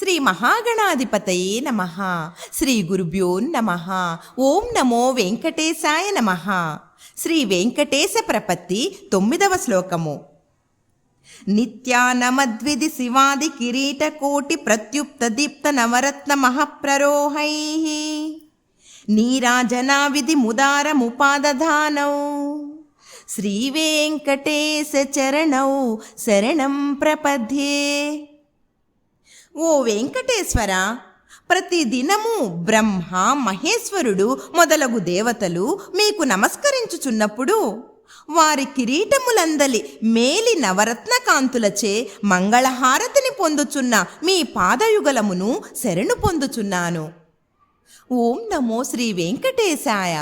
శ్రీ మహాగణాధిపతయే నమ. శ్రీ గురుభ్యో నమ. ఓం నమో వెంకటేశాయ నమ. శ్రీ వెంకటేశ ప్రపత్తి తొమ్మిదవ శ్లోకము. నిత్యానమద్విధి శివాది కిరీటకోటి ప్రత్యుప్త దీప్త నవరత్న మహప్రరోహై. నీరాజనా విధి ముదారముపాదధానౌ శ్రీ వెంకటేశ చరణౌ శరణం ప్రపద్యే. ఓ వెంకటేశ్వర ప్రతిదినము బ్రహ్మ మహేశ్వరుడు మొదలగు దేవతలు మీకు నమస్కరించుచున్నప్పుడు వారి కిరీటములందలి మేలి నవరత్న కాంతులచే మంగళహారతిని పొందుచున్న మీ పాదయుగలమును శరణు పొందుచున్నాను. ఓం నమో శ్రీ వెంకటేశాయ.